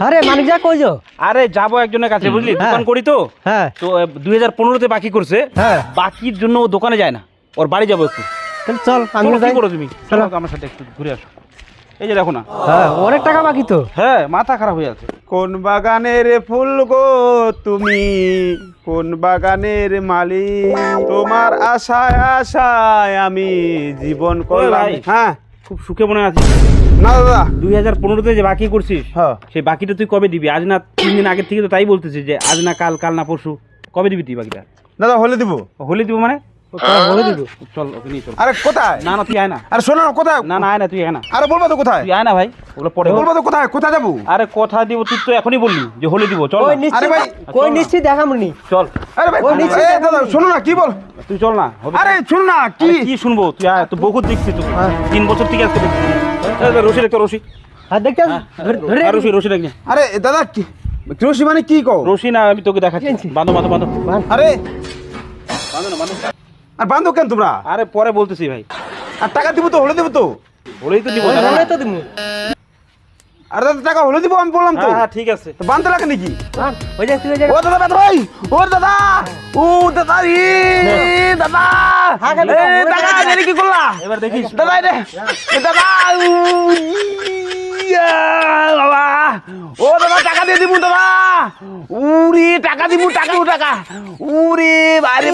আরে মানিক যা কইছো আরে যাব একজনের কাছে বুঝলি? হ্যাঁ। দোকান করি তো। হ্যাঁ। তো দুই হাজার পনেরোতে বাকি করছে। হ্যাঁ। বাকির জন্য ও দোকানে যায় না। ওর বাড়ি যাব একটু। তাহলে চল আমি যাই কি করো তুমি? চলো। চলো আমার সাথে একটু ঘুরে আসো। এই যে দেখো না। হ্যাঁ অনেক টাকা বাকি তো। হ্যাঁ মাথা খারাপ হয়ে আছে। কোন বাগানের ফুল গো তুমি? কোন বাগানের মালিক? তোমার আশায় আশায় আমি জীবন করলাম। হ্যাঁ। খুব সুখে মনে আছিস। না দাদা। দুই হাজার পনেরোতে যে বাকি করছিস হ্যাঁ। সেই বাকিটা তুই কবে দিবি? আজ না তিন দিন আগের থেকে তো তাই বলতেছিস যে আজ না কাল কাল না পরশু। কবে দিবি তুই বাকিটা? দাদা হলে দিব। হলে দিব মানে? চল ওকে নিয়ে চল। আরে কোথায়? না না তুই আয় না। আরে শোনো না কোথায়? না না আয় না তুই আয় না। আরে বলব তো কোথায়? তুই আয় না ভাই। ওগুলো পরে বলব তো কোথায়? কোথায় যাব? আরে কথা দিব তুই তো এখনই বললি যে হোলি দিব চল কই আরে ভাই, কই চল না। নিশ্চিত দেখামনি? চল। আরে ভাই ও নিচে দাদা শোনো না কি বল? তুই চল না হবে আরে শোনো না কি? কি শুনব? তুই আয় তুই বহুত তুই হ্যাঁ। তিন বছর থেকে দেখ, রশি একটা রশি। আর দেখতে ধরে ধরে। রশি রশি রাখি আরে দাদা কি? রশি মানে কি কও? রশি না আমি তোকে দেখাচ্ছি। বাঁধো বাঁধো বাঁধো। আরে বাঁধো না বাঁধো। আর বান্ধব কেন তোমরা? আরে পরে বলতেছি ভাই। আর টাকা দিব তো হলে দিব তো? হলেই তো দিব না। হলে তো দিমু আর দাদা টাকা হলে দিব আমি বললাম তো। হ্যাঁ হ্যাঁ ঠিক আছে। তো বান্ধতে লাগে নাকি? ওই যে তুই ও দাদা দাদা ভাই ও দাদা ও দাদা ই দাদা। হ্যাঁ, খালি এ, দাদা, দাদা দাদা। কি করলা? এবার দেখিস। দাদা রে এ, দাদা বাবা। ও দাদা টাকা দিয়ে দিবু দাদা। উরি টাকা দিবু টাকা টাকা। উরি বারে